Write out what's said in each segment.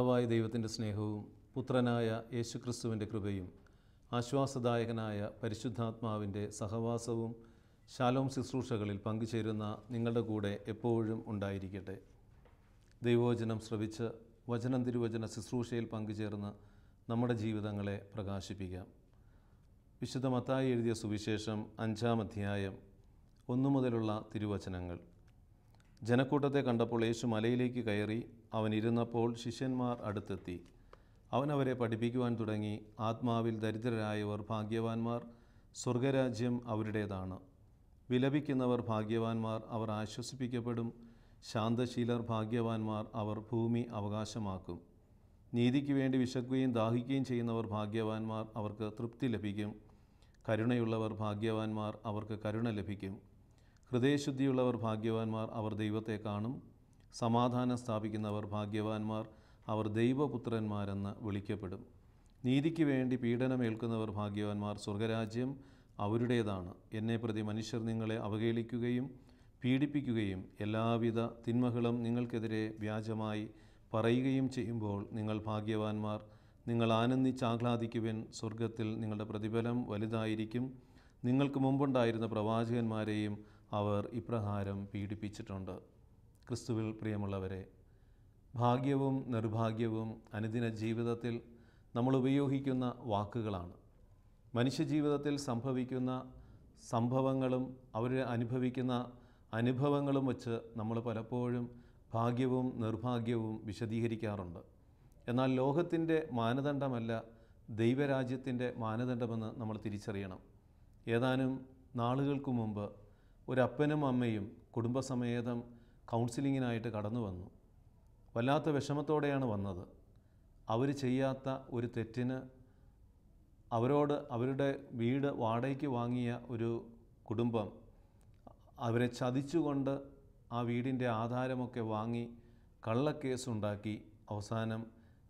പിതാവായ ദൈവത്തിന്റെ സ്നേഹവും പുത്രനായ യേശുക്രിസ്തുവിന്റെ കൃപയും ആശ്വാസദായകനായ പരിശുദ്ധാത്മാവിന്റെ സഹവാസവും ശാലോം ശുശ്രൂഷകളിൽ പങ്കുചേരുന്ന നിങ്ങളുടെ കൂടെ എപ്പോഴും ഉണ്ടായിരിക്കട്ടെ. ദൈവവചനം ശ്രവിച്ച് വചനം തിരുവചന ശുശ്രൂഷയിൽ പങ്കുചേർന്ന് നമ്മുടെ ജീവിതങ്ങളെ പ്രകാശിപ്പിക്കാം. വിശുദ്ധ മത്തായി എഴുതിയ സുവിശേഷം അഞ്ചാം അധ്യായം ഒന്നു മുതലുള്ള തിരുവചനങ്ങൾ. ജനക്കൂട്ടത്തെ കണ്ടപ്പോൾ യേശു മലയിലേക്ക് കയറി അവൻ ഇരുന്നപ്പോൾ ശിഷ്യന്മാർ അടുത്തെത്തി. അവൻ അവരെ പഠിപ്പിക്കുവാൻ തുടങ്ങി. ആത്മാവിൽ ദരിദ്രരായവർ ഭാഗ്യവാന്മാർ സ്വർഗരാജ്യം അവരുടേതാണ്. വിലപിക്കുന്നവർ ഭാഗ്യവാന്മാർ അവർ ആശ്വസിപ്പിക്കപ്പെടും. ശാന്തശീലർ ഭാഗ്യവാന്മാർ അവർ ഭൂമി അവകാശമാക്കും. നീതിക്ക് വേണ്ടി വിശക്കുകയും ദാഹിക്കുകയും ചെയ്യുന്നവർ ഭാഗ്യവാന്മാർ അവർക്ക് തൃപ്തി ലഭിക്കും. കരുണയുള്ളവർ ഭാഗ്യവാന്മാർ അവർക്ക് കരുണ ലഭിക്കും. ഹൃദയശുദ്ധിയുള്ളവർ ഭാഗ്യവാന്മാർ അവർ ദൈവത്തെ കാണും. സമാധാനം സ്ഥാപിക്കുന്നവർ ഭാഗ്യവാന്മാർ അവർ ദൈവപുത്രന്മാരെന്ന് വിളിക്കപ്പെടും. നീതിക്ക് വേണ്ടി പീഡനമേൽക്കുന്നവർ ഭാഗ്യവാന്മാർ സ്വർഗരാജ്യം അവരുടേതാണ്. എന്നെ പ്രതി മനുഷ്യർ നിങ്ങളെ അവഹേളിക്കുകയും പീഡിപ്പിക്കുകയും എല്ലാവിധ തിന്മകളും നിങ്ങൾക്കെതിരെ വ്യാജമായി പറയുകയും ചെയ്യുമ്പോൾ നിങ്ങൾ ഭാഗ്യവാന്മാർ. നിങ്ങൾ ആനന്ദിച്ചാഹ്ലാദിക്കുവൻ സ്വർഗത്തിൽ നിങ്ങളുടെ പ്രതിഫലം വലുതായിരിക്കും. നിങ്ങൾക്ക് മുമ്പുണ്ടായിരുന്ന പ്രവാചകന്മാരെയും അവർ ഇപ്രകാരം പീഡിപ്പിച്ചിട്ടുണ്ട്. ക്രിസ്തുവിൽ പ്രിയമുള്ളവരെ ഭാഗ്യവും നിർഭാഗ്യവും അനുദിന ജീവിതത്തിൽ നമ്മൾ ഉപയോഗിക്കുന്ന വാക്കുകളാണ്. മനുഷ്യജീവിതത്തിൽ സംഭവിക്കുന്ന സംഭവങ്ങളും അവർ അനുഭവിക്കുന്ന അനുഭവങ്ങളും വച്ച് നമ്മൾ പലപ്പോഴും ഭാഗ്യവും നിർഭാഗ്യവും വിശദീകരിക്കാറുണ്ട്. എന്നാൽ ലോകത്തിന്റെ മാനദണ്ഡമല്ല ദൈവരാജ്യത്തിന്റെ മാനദണ്ഡമെന്ന് നമ്മൾ തിരിച്ചറിയണം. ഏതാനും നാളുകൾക്ക് മുമ്പ് ഒരപ്പനും അമ്മയും കുടുംബസമേതം കൗൺസിലിങ്ങിനായിട്ട് കടന്നു വന്നു. വല്ലാത്ത വിഷമത്തോടെയാണ് വന്നത്. അവർ ചെയ്യാത്ത ഒരു തെറ്റിന് അവരോട് അവരുടെ വീട് വാടകയ്ക്ക് വാങ്ങിയ ഒരു കുടുംബം അവരെ ചതിച്ചുകൊണ്ട് ആ വീടിന്റെ ആധാരമൊക്കെ വാങ്ങി കള്ളക്കേസുണ്ടാക്കി. അവസാനം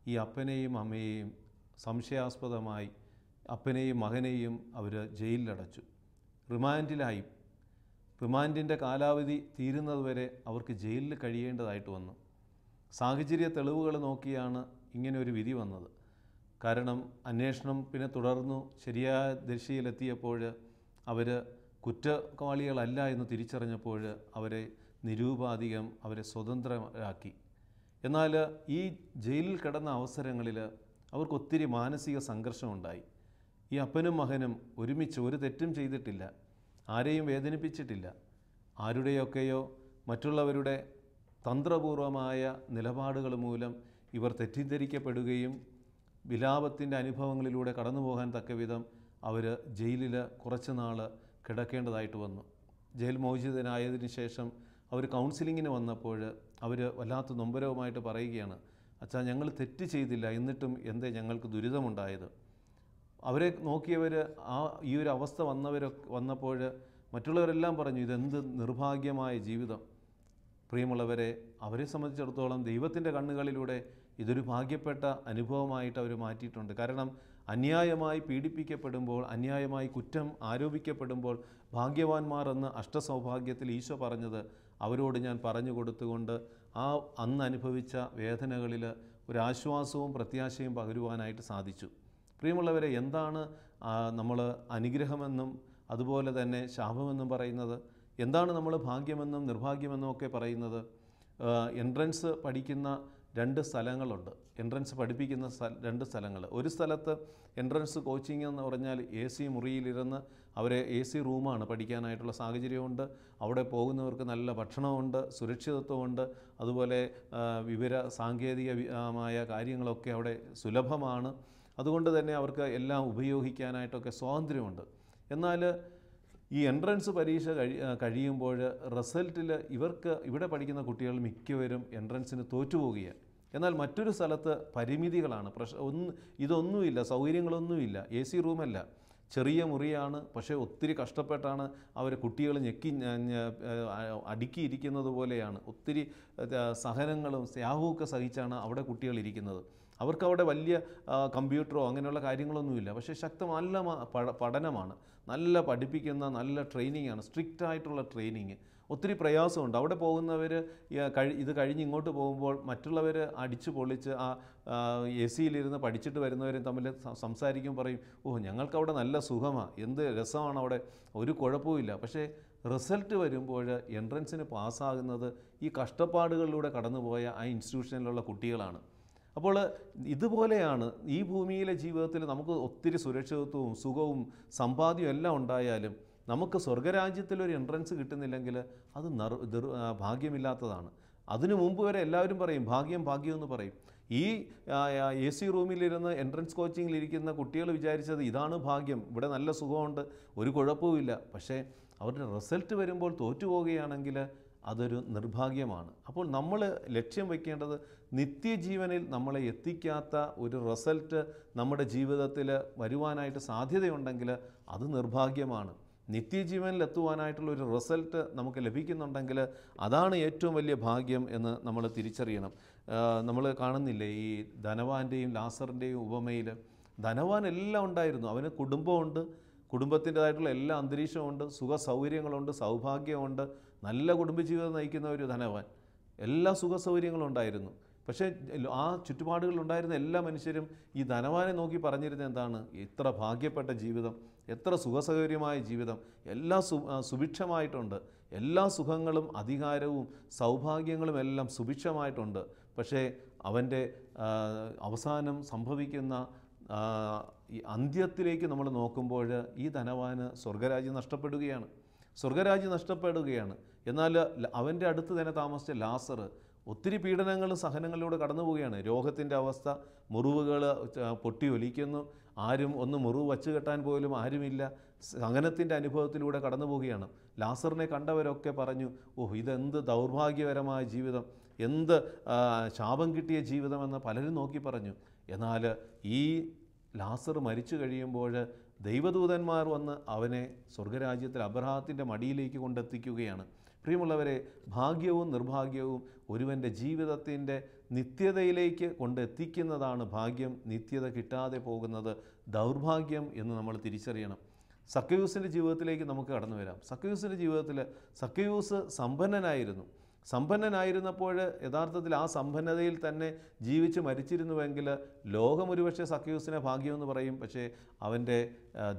ഈ അപ്പനെയും അമ്മയെയും സംശയാസ്പദമായി അപ്പനെയും മകനെയും അവർ ജയിലിലടച്ചു. റിമാൻഡിലായി. റിമാൻഡിന്റെ കാലാവധി തീരുന്നതുവരെ അവർക്ക് ജയിലിൽ കഴിയേണ്ടതായിട്ട് വന്നു. സാഹചര്യ തെളിവുകൾ നോക്കിയാണ് ഇങ്ങനെ ഒരു വിധി വന്നത്. കാരണം അന്വേഷണം പിന്നെ തുടർന്നു. ശരിയായ ദിശയിലെത്തിയപ്പോൾ അവർ കുറ്റവാളികളല്ല എന്ന് തിരിച്ചറിഞ്ഞപ്പോൾ അവരെ നിരൂപാധികം അവരെ സ്വതന്ത്രരാക്കി. എന്നാൽ ഈ ജയിലിൽ കിടന്ന അവസരങ്ങളിൽ അവർക്ക് ഒത്തിരി മാനസിക സംഘർഷമുണ്ടായി ഈ അപ്പനും മകനും ഒരുമിച്ച് ഒരു തെറ്റും ചെയ്തിട്ടില്ല. ആരെയും വേദനിപ്പിച്ചിട്ടില്ല. ആരുടെയൊക്കെയോ മറ്റുള്ളവരുടെ തന്ത്രപൂർവമായ നിലപാടുകൾ മൂലം ഇവർ തെറ്റിദ്ധരിക്കപ്പെടുകയും വിലാപത്തിന്റെ അനുഭവങ്ങളിലൂടെ കടന്നു പോകാൻ തക്കവിധം അവർ ജയിലിൽ കുറച്ച് നാൾ കിടക്കേണ്ടതായിട്ട് വന്നു. ജയിൽ മോചിതനായതിനു ശേഷം അവർ കൗൺസിലിങ്ങിന് വന്നപ്പോൾ അവർ വല്ലാത്ത നൊമ്പരവുമായിട്ട് പറയുകയാണ് അച്ഛാ ഞങ്ങൾ തെറ്റ് ചെയ്തില്ല. എന്നിട്ടും എന്തേ ഞങ്ങൾക്ക് ദുരിതമുണ്ടായത്? അവരെ നോക്കിയവർ ആ ഈ ഒരു അവസ്ഥ വന്നവരൊക്കെ വന്നപ്പോൾ മറ്റുള്ളവരെല്ലാം പറഞ്ഞു ഇതെന്ത് നിർഭാഗ്യമായ ജീവിതം. പ്രിയമുള്ളവരെ അവരെ സംബന്ധിച്ചിടത്തോളം ദൈവത്തിന്റെ കണ്ണുകളിലൂടെ ഇതൊരു ഭാഗ്യപ്പെട്ട അനുഭവമായിട്ട് അവർ മാറ്റിയിട്ടുണ്ട്. കാരണം അന്യായമായി പീഡിപ്പിക്കപ്പെടുമ്പോൾ അന്യായമായി കുറ്റം ആരോപിക്കപ്പെടുമ്പോൾ ഭാഗ്യവാന്മാർ എന്ന് അഷ്ടസൗഭാഗ്യത്തിൽ ഈശോ പറഞ്ഞത് അവരോട് ഞാൻ പറഞ്ഞു കൊടുത്തുകൊണ്ട് ആ അന്ന് അനുഭവിച്ച വേദനകളിൽ ഒരാശ്വാസവും പ്രത്യാശയും പകരുവാനായിട്ട് സാധിച്ചു. പ്രിയമുള്ളവരെ എന്താണ് നമ്മൾ അനുഗ്രഹമെന്നും അതുപോലെ തന്നെ ശാപമെന്നും പറയുന്നത്? എന്താണ് നമ്മൾ ഭാഗ്യമെന്നും നിർഭാഗ്യമെന്നും ഒക്കെ പറയുന്നത്? എൻട്രൻസ് പഠിക്കുന്ന രണ്ട് സ്ഥലങ്ങളുണ്ട്. എൻട്രൻസ് പഠിപ്പിക്കുന്ന രണ്ട് സ്ഥലങ്ങൾ ഒരു സ്ഥലത്ത് എൻട്രൻസ് കോച്ചിങ് എന്ന് പറഞ്ഞാൽ എ സി മുറിയിലിരുന്ന് അവരെ എ സി റൂമാണ് പഠിക്കാനായിട്ടുള്ള സാഹചര്യമുണ്ട്. അവിടെ പോകുന്നവർക്ക് നല്ല ഭക്ഷണമുണ്ട് സുരക്ഷിതത്വമുണ്ട്. അതുപോലെ വിവര സാങ്കേതികമായ കാര്യങ്ങളൊക്കെ അവിടെ സുലഭമാണ്. അതുകൊണ്ട് തന്നെ അവർക്ക് എല്ലാം ഉപയോഗിക്കാനായിട്ടൊക്കെ സ്വാതന്ത്ര്യമുണ്ട്. എന്നാൽ ഈ എൻട്രൻസ് പരീക്ഷ കഴി കഴിയുമ്പോൾ റിസൾട്ടിൽ ഇവർക്ക് ഇവിടെ പഠിക്കുന്ന കുട്ടികൾ മിക്കവരും എൻട്രൻസിന് തോറ്റുപോകുകയാണ് എന്നാൽ മറ്റൊരു സ്ഥലത്ത് പരിമിതികളാണ്. പ്രശ് ഒന്ന് ഇതൊന്നുമില്ല സൗകര്യങ്ങളൊന്നുമില്ല. A C റൂമല്ല. ചെറിയ മുറിയാണ് പക്ഷേ ഒത്തിരി കഷ്ടപ്പെട്ടാണ് അവർ കുട്ടികൾ ഞെക്കി അടുക്കിയിരിക്കുന്നത് പോലെയാണ്. ഒത്തിരി സഹനങ്ങളും സ്യാഹുവൊക്കെ സഹിച്ചാണ് അവിടെ കുട്ടികൾ ഇരിക്കുന്നത്. അവർക്ക് അവിടെ വലിയ കമ്പ്യൂട്ടറോ അങ്ങനെയുള്ള കാര്യങ്ങളൊന്നുമില്ല. പക്ഷേ ശക്തമല്ല പഠനമാണ്. നല്ല പഠിപ്പിക്കുന്ന നല്ല ട്രെയിനിങ് ആണ് സ്ട്രിക്റ്റ് ആയിട്ടുള്ള ട്രെയിനിങ്. ഒത്തിരി പ്രയാസമുണ്ട്. അവിടെ പോകുന്നവർ ഇത് കഴിഞ്ഞ് ഇങ്ങോട്ട് പോകുമ്പോൾ മറ്റുള്ളവർ അടിച്ച് പൊളിച്ച് ആ എ സിയിലിരുന്ന് പഠിച്ചിട്ട് വരുന്നവരും തമ്മിൽ സംസാരിക്കും പറയും ഓ ഞങ്ങൾക്കവിടെ നല്ല സുഖമാണ് എന്ത് രസമാണ് അവിടെ ഒരു കുഴപ്പമില്ല പക്ഷേ റിസൾട്ട് വരുമ്പോൾ എൻട്രൻസിന് പാസ്സാകുന്നത് ഈ കഷ്ടപ്പാടുകളിലൂടെ കടന്നുപോയ ആ ഇൻസ്റ്റിറ്റ്യൂഷനിലുള്ള കുട്ടികളാണ്. അപ്പോൾ ഇതുപോലെയാണ് ഈ ഭൂമിയിലെ ജീവിതത്തിൽ നമുക്ക് ഒത്തിരി സുരക്ഷിതത്വവും സുഖവും സമ്പാദ്യവും എല്ലാം ഉണ്ടായാലും നമുക്ക് സ്വർഗരാജ്യത്തിൽ ഒരു എൻട്രൻസ് കിട്ടുന്നില്ലെങ്കിൽ അത് ഭാഗ്യമില്ലാത്തതാണ്. അതിനു മുമ്പ് വരെ എല്ലാവരും പറയും ഭാഗ്യം ഭാഗ്യം എന്ന് പറയും. ഈ എ സി റൂമിലിരുന്ന് എൻട്രൻസ് കോച്ചിങ്ങിലിരിക്കുന്ന കുട്ടികൾ വിചാരിച്ചത് ഇതാണ് ഭാഗ്യം ഇവിടെ നല്ല സുഖമുണ്ട് ഒരു കുഴപ്പവുമില്ല. പക്ഷേ അവരുടെ റിസൾട്ട് വരുമ്പോൾ തോറ്റുപോവുകയാണെങ്കിൽ അതൊരു നിർഭാഗ്യമാണ്. അപ്പോൾ നമ്മൾ ലക്ഷ്യം വയ്ക്കേണ്ടത് നിത്യജീവനിൽ നമ്മളെ എത്തിക്കാത്ത ഒരു റിസൾട്ട് നമ്മുടെ ജീവിതത്തിൽ വരുവാനായിട്ട് സാധ്യതയുണ്ടെങ്കിൽ അത് നിർഭാഗ്യമാണ്. നിത്യജീവനിൽ എത്തുവാനായിട്ടുള്ള ഒരു റിസൾട്ട് നമുക്ക് ലഭിക്കുന്നുണ്ടെങ്കിൽ അതാണ് ഏറ്റവും വലിയ ഭാഗ്യം എന്ന് നമ്മൾ തിരിച്ചറിയണം. നമ്മൾ കാണുന്നില്ലേ ഈ ധനവാന്റെയും ലാസറിന്റെയും ഉപമയിൽ ധനവാൻ എല്ലാം ഉണ്ടായിരുന്നു. അവന് കുടുംബമുണ്ട്. കുടുംബത്തിന്റെതായിട്ടുള്ള എല്ലാ അന്തരീക്ഷമുണ്ട് സുഖ സൗകര്യങ്ങളുണ്ട് സൗഭാഗ്യമുണ്ട് നല്ല കുടുംബജീവിതം നയിക്കുന്ന ഒരു ധനവാൻ. എല്ലാ സുഖ സൗകര്യങ്ങളും ഉണ്ടായിരുന്നു. പക്ഷേ ആ ചുറ്റുപാടുകളിലുണ്ടായിരുന്ന എല്ലാ മനുഷ്യരും ഈ ധനവാനെ നോക്കി പറഞ്ഞിരുന്നത് എന്താണ്? എത്ര ഭാഗ്യപ്പെട്ട ജീവിതം എത്ര സുഖസൗകര്യമായ ജീവിതം എല്ലാ സു സുഭിക്ഷമായിട്ടുണ്ട്. എല്ലാ സുഖങ്ങളും അധികാരവും സൗഭാഗ്യങ്ങളും എല്ലാം സുഭിക്ഷമായിട്ടുണ്ട്. പക്ഷേ അവന്റെ അവസാനം സംഭവിക്കുന്ന ഈ അന്ത്യത്തിലേക്ക് നമ്മൾ നോക്കുമ്പോൾ ഈ ധനവാന് സ്വർഗരാജ്യം നഷ്ടപ്പെടുകയാണ്. സ്വർഗരാജ്യം നഷ്ടപ്പെടുകയാണ്. എന്നാൽ അവന്റെ അടുത്ത് തന്നെ താമസിച്ച ലാസർ ഒത്തിരി പീഡനങ്ങളും സഹനങ്ങളിലൂടെ കടന്നു പോവുകയാണ്. രോഗത്തിന്റെ അവസ്ഥ മുറിവുകൾ പൊട്ടി ഒലിക്കുന്നു. ആരും ഒന്ന് മുറിവ് വച്ച് കെട്ടാൻ പോലും ആരുമില്ല. സഹനത്തിന്റെ അനുഭവത്തിലൂടെ കടന്നു പോവുകയാണ്. ലാസറിനെ കണ്ടവരൊക്കെ പറഞ്ഞു ഓഹ് ഇതെന്ത് ദൗർഭാഗ്യകരമായ ജീവിതം. എന്ത് ശാപം കിട്ടിയ ജീവിതമെന്ന് പലരും നോക്കി പറഞ്ഞു. എന്നാൽ ഈ ലാസർ മരിച്ചു കഴിയുമ്പോൾ ദൈവദൂതന്മാർ വന്ന് അവനെ സ്വർഗരാജ്യത്തിൽ അബ്രഹാത്തിന്റെ മടിയിലേക്ക് കൊണ്ടെത്തിക്കുകയാണ്. പ്രിയമുള്ളവരെ ഭാഗ്യവും നിർഭാഗ്യവും ഒരുവന്റെ ജീവിതത്തിന്റെ നിത്യതയിലേക്ക് കൊണ്ടെത്തിക്കുന്നതാണ് ഭാഗ്യം. നിത്യത കിട്ടാതെ പോകുന്നത് ദൗർഭാഗ്യം എന്ന് നമ്മൾ തിരിച്ചറിയണം. സക്കയൂസിന്റെ ജീവിതത്തിലേക്ക് നമുക്ക് കടന്നു വരാം. സക്കയൂസിന്റെ ജീവിതത്തിൽ സക്കയൂസ് സമ്പന്നനായിരുന്നു. സമ്പന്നനായിരുന്നപ്പോൾ യഥാർത്ഥത്തിൽ ആ സമ്പന്നതയിൽ തന്നെ ജീവിച്ച് മരിച്ചിരുന്നുവെങ്കിൽ ലോകം ഒരുപക്ഷെ സക്കയൂസിനെ ഭാഗ്യമെന്ന് പറയും. പക്ഷേ അവന്റെ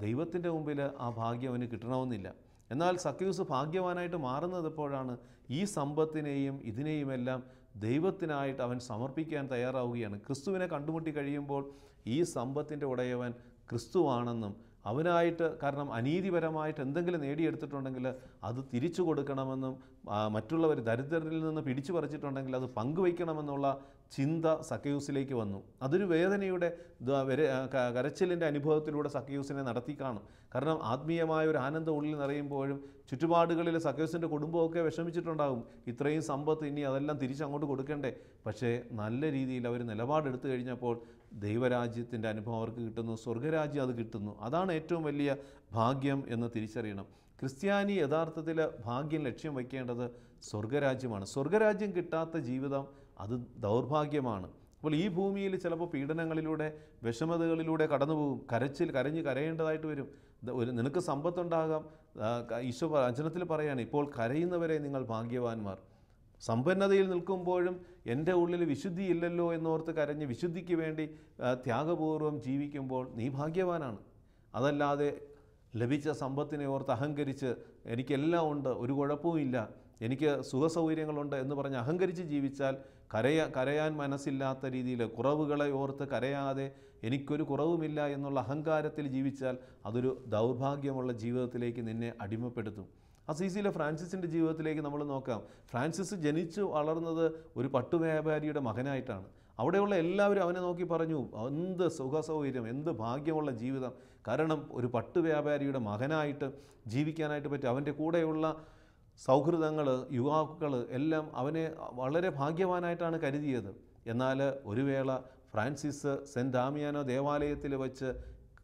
ദൈവത്തിന്റെ മുമ്പിൽ ആ ഭാഗ്യം അവന് കിട്ടണമെന്നില്ല. എന്നാൽ സക്കയൂസ് ഭാഗ്യവാനായിട്ട് മാറുന്നത് എപ്പോഴാണ്? ഈ സമ്പത്തിനെയും ഇതിനെയുമെല്ലാം ദൈവത്തിനായിട്ട് അവൻ സമർപ്പിക്കാൻ തയ്യാറാവുകയാണ്. ക്രിസ്തുവിനെ കണ്ടുമുട്ടി കഴിയുമ്പോൾ ഈ സമ്പത്തിന്റെ ഉടയവൻ ക്രിസ്തുവാണെന്നും അവനായിട്ട് കാരണം അനീതിപരമായിട്ട് എന്തെങ്കിലും നേടിയെടുത്തിട്ടുണ്ടെങ്കിൽ അത് തിരിച്ചു കൊടുക്കണമെന്നും മറ്റുള്ളവർ ദരിദ്രരിൽ നിന്ന് പിടിച്ചു പറിച്ചിട്ടുണ്ടെങ്കിൽ അത് പങ്കുവയ്ക്കണമെന്നുള്ള ചിന്ത സക്കയൂസിലേക്ക് വന്നു. അതൊരു വേദനയുടെ കരച്ചിലിന്റെ അനുഭവത്തിലൂടെ സക്കയൂസിനെ നടത്തി കാണും. കാരണം ആത്മീയമായ ഒരു ആനന്ദം ഉള്ളിൽ നിറയുമ്പോഴും ചുറ്റുപാടുകളിൽ സക്കയൂസിന്റെ കുടുംബമൊക്കെ വിഷമിച്ചിട്ടുണ്ടാകും. ഇത്രയും സമ്പത്ത് ഇനി അതെല്ലാം തിരിച്ചങ്ങോട്ട് കൊടുക്കണ്ടേ? പക്ഷേ നല്ല രീതിയിൽ അവർ നിലപാടെടുത്തു കഴിഞ്ഞപ്പോൾ ദൈവരാജ്യത്തിന്റെ അനുഭവം അവർക്ക് കിട്ടുന്നു സ്വർഗരാജ്യം അത് കിട്ടുന്നു. അതാണ് ഏറ്റവും വലിയ ഭാഗ്യം എന്ന് തിരിച്ചറിയണം. ക്രിസ്ത്യാനി യഥാർത്ഥത്തിൽ ഭാഗ്യം ലക്ഷ്യം വയ്ക്കേണ്ടത് സ്വർഗരാജ്യമാണ് സ്വർഗരാജ്യം കിട്ടാത്ത ജീവിതം അത് ദൗർഭാഗ്യമാണ്. അപ്പോൾ ഈ ഭൂമിയിൽ ചിലപ്പോൾ പീഡനങ്ങളിലൂടെ വിഷമതകളിലൂടെ കടന്നു പോകും കരച്ചിൽ കരഞ്ഞ് കരയേണ്ടതായിട്ട് വരും. ഒരു നിനക്ക് സമ്പത്തുണ്ടാകാം. ഈശോ അഞ്ചനത്തിൽ പറയാണ് ഇപ്പോൾ കരയുന്നവരെ നിങ്ങൾ ഭാഗ്യവാന്മാർ. സമ്പന്നതയിൽ നിൽക്കുമ്പോഴും എന്റെ ഉള്ളിൽ വിശുദ്ധി ഇല്ലല്ലോ എന്നോർത്ത് കരഞ്ഞ് വിശുദ്ധിക്ക് വേണ്ടി ത്യാഗപൂർവം ത്യാഗപൂർവം ജീവിക്കുമ്പോൾ നീ ഭാഗ്യവാനാണ്. അതല്ലാതെ ലഭിച്ച സമ്പത്തിനെ ഓർത്ത് അഹങ്കരിച്ച് എനിക്കെല്ലാം ഉണ്ട് ഒരു കുഴപ്പവും ഇല്ല എനിക്ക് സുഖസൗകര്യങ്ങളുണ്ട് എന്ന് പറഞ്ഞ് അഹങ്കരിച്ച് ജീവിച്ചാൽ കരയ കരയാൻ മനസ്സില്ലാത്ത രീതിയിൽ കുറവുകളെ ഓർത്ത് കരയാതെ എനിക്കൊരു കുറവുമില്ല എന്നുള്ള അഹങ്കാരത്തിൽ ജീവിച്ചാൽ അതൊരു ദൗർഭാഗ്യമുള്ള ജീവിതത്തിലേക്ക് നിന്നെ അടിമപ്പെടുത്തും. അസീസിയിലെ ഫ്രാൻസിസിന്റെ ജീവിതത്തിലേക്ക് നമ്മൾ നോക്കാം. ഫ്രാൻസിസ് ജനിച്ചു വളർന്നത് ഒരു പട്ടുവ്യാപാരിയുടെ മകനായിട്ടാണ്. അവിടെയുള്ള എല്ലാവരും അവനെ നോക്കി പറഞ്ഞു എന്ത് സുഖസൗകര്യം എന്ത് ഭാഗ്യമുള്ള ജീവിതം. കാരണം ഒരു പട്ടുവ്യാപാരിയുടെ മകനായിട്ട് ജീവിക്കാനായിട്ട് പറ്റും അവന്റെ കൂടെയുള്ള സൗഹൃദങ്ങൾ യുവാക്കൾ എല്ലാം അവനെ വളരെ ഭാഗ്യവാനായിട്ടാണ് കരുതിയത്. എന്നാൽ ഒരു വേള ഫ്രാൻസിസ് സെന്റ് ഡാമിയാനോ ദേവാലയത്തിൽ വച്ച്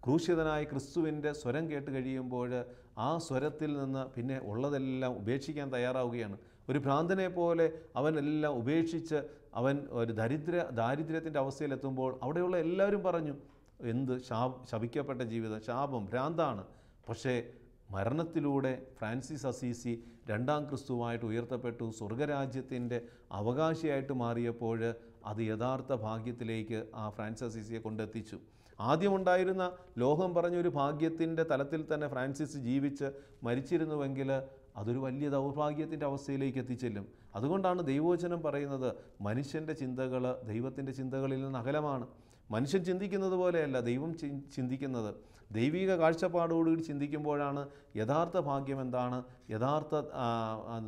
ക്രൂശിതനായ ക്രിസ്തുവിന്റെ സ്വരം കേട്ട് കഴിയുമ്പോൾ ആ സ്വരത്തിൽ നിന്ന് പിന്നെ ഉള്ളതെല്ലാം ഉപേക്ഷിക്കാൻ തയ്യാറാവുകയാണ്. ഒരു ഭ്രാന്തനെ പോലെ അവൻ എല്ലാം ഉപേക്ഷിച്ച് അവൻ ഒരു ദരിദ്ര ദാരിദ്ര്യത്തിന്റെ അവസ്ഥയിലെത്തുമ്പോൾ അവിടെയുള്ള എല്ലാവരും പറഞ്ഞു എന്ത് ശാ ശപിക്കപ്പെട്ട ജീവിതം ശാപം ഭ്രാന്താണ്. പക്ഷേ മരണത്തിലൂടെ ഫ്രാൻസിസ് അസീസി രണ്ടാം ക്രിസ്തുവായിട്ട് ഉയർത്തപ്പെട്ടു. സ്വർഗരാജ്യത്തിന്റെ അവകാശിയായിട്ട് മാറിയപ്പോൾ അത് യഥാർത്ഥ ഭാഗ്യത്തിലേക്ക് ആ ഫ്രാൻസിസ് അസീസിയെ കൊണ്ടെത്തിച്ചു. ആദ്യമുണ്ടായിരുന്ന ലോകം പറഞ്ഞൊരു ഭാഗ്യത്തിന്റെ തലത്തിൽ തന്നെ ഫ്രാൻസിസ് ജീവിച്ച് മരിച്ചിരുന്നുവെങ്കിൽ അതൊരു വലിയ ദൗർഭാഗ്യത്തിന്റെ അവസ്ഥയിലേക്ക് എത്തിച്ചെല്ലും. അതുകൊണ്ടാണ് ദൈവവചനം പറയുന്നത് മനുഷ്യന്റെ ചിന്തകൾ ദൈവത്തിന്റെ ചിന്തകളിൽ നിന്ന് അകലമാണ്. മനുഷ്യൻ ചിന്തിക്കുന്നത് പോലെയല്ല ദൈവം ചിന്തിക്കുന്നത്. ദൈവിക കാഴ്ചപ്പാടോടുകൂടി ചിന്തിക്കുമ്പോഴാണ് യഥാർത്ഥ ഭാഗ്യം എന്താണ് യഥാർത്ഥ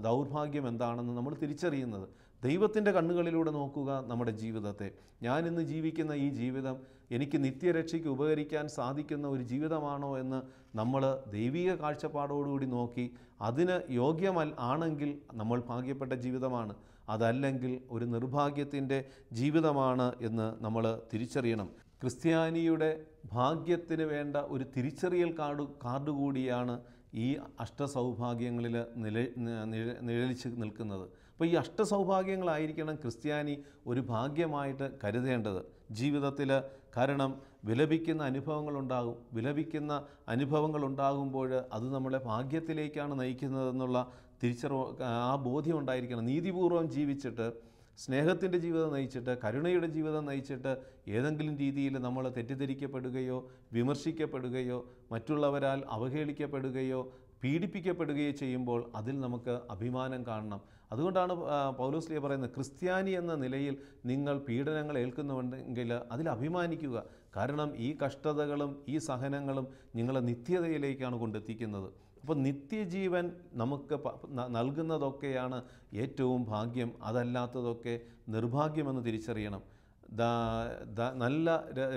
ദൗർഭാഗ്യം എന്താണെന്ന് നമ്മൾ തിരിച്ചറിയുന്നത്. ദൈവത്തിന്റെ കണ്ണുകളിലൂടെ നോക്കുക നമ്മുടെ ജീവിതത്തെ. ഞാൻ ഇന്ന് ജീവിക്കുന്ന ഈ ജീവിതം എനിക്ക് നിത്യരക്ഷയ്ക്ക് ഉപകരിക്കാൻ സാധിക്കുന്ന ഒരു ജീവിതമാണോ എന്ന് നമ്മൾ ദൈവിക കാഴ്ചപ്പാടോടുകൂടി നോക്കി അതിന് യോഗ്യമൽ ആണെങ്കിൽ നമ്മൾ ഭാഗ്യപ്പെട്ട ജീവിതമാണ്. അതല്ലെങ്കിൽ ഒരു നിർഭാഗ്യത്തിന്റെ ജീവിതമാണ് എന്ന് നമ്മൾ തിരിച്ചറിയണം. ക്രിസ്ത്യാനിയുടെ ഭാഗ്യത്തിന് വേണ്ട ഒരു തിരിച്ചറിയൽ കാർഡ് കാർഡ് കൂടിയാണ് ഈ അഷ്ടസൗഭാഗ്യങ്ങളിൽ നില നിഴലിച്ച് നിൽക്കുന്നത്. അപ്പോൾ ഈ അഷ്ടസൗഭാഗ്യങ്ങളായിരിക്കണം ക്രിസ്ത്യാനി ഒരു ഭാഗ്യമായിട്ട് കരുതേണ്ടത്. ജീവിതത്തിൽ കാരണം വിലപിക്കുന്ന അനുഭവങ്ങളുണ്ടാകും. വിലപിക്കുന്ന അനുഭവങ്ങൾ ഉണ്ടാകുമ്പോൾ അത് നമ്മളെ ഭാഗ്യത്തിലേക്കാണ് നയിക്കുന്നതെന്നുള്ള തിരിച്ചറിവ് ആ ബോധ്യം ഉണ്ടായിരിക്കണം. നീതിപൂർവം ജീവിച്ചിട്ട് സ്നേഹത്തിന്റെ ജീവിതം നയിച്ചിട്ട് കരുണയുടെ ജീവിതം നയിച്ചിട്ട് ഏതെങ്കിലും രീതിയിൽ നമ്മൾ തെറ്റിദ്ധരിക്കപ്പെടുകയോ വിമർശിക്കപ്പെടുകയോ മറ്റുള്ളവരാൽ അവഹേളിക്കപ്പെടുകയോ പീഡിപ്പിക്കപ്പെടുകയോ ചെയ്യുമ്പോൾ അതിൽ നമുക്ക് അഭിമാനം കാണണം. അതുകൊണ്ടാണ് പൗലോസ് ലിയ പറയുന്നത് ക്രിസ്ത്യാനി എന്ന നിലയിൽ നിങ്ങൾ പീഡനങ്ങൾ ഏൽക്കുന്നുണ്ടെങ്കിൽ അതിൽ അഭിമാനിക്കുക. കാരണം ഈ കഷ്ടതകളും ഈ സഹനങ്ങളും നിങ്ങളെ നിത്യതയിലേക്കാണ് കൊണ്ടെത്തിക്കുന്നത്. അപ്പോൾ നിത്യജീവൻ നമുക്ക് നൽകുന്നതൊക്കെയാണ് ഏറ്റവും ഭാഗ്യം. അതല്ലാത്തതൊക്കെ നിർഭാഗ്യമെന്ന് തിരിച്ചറിയണം. നല്ല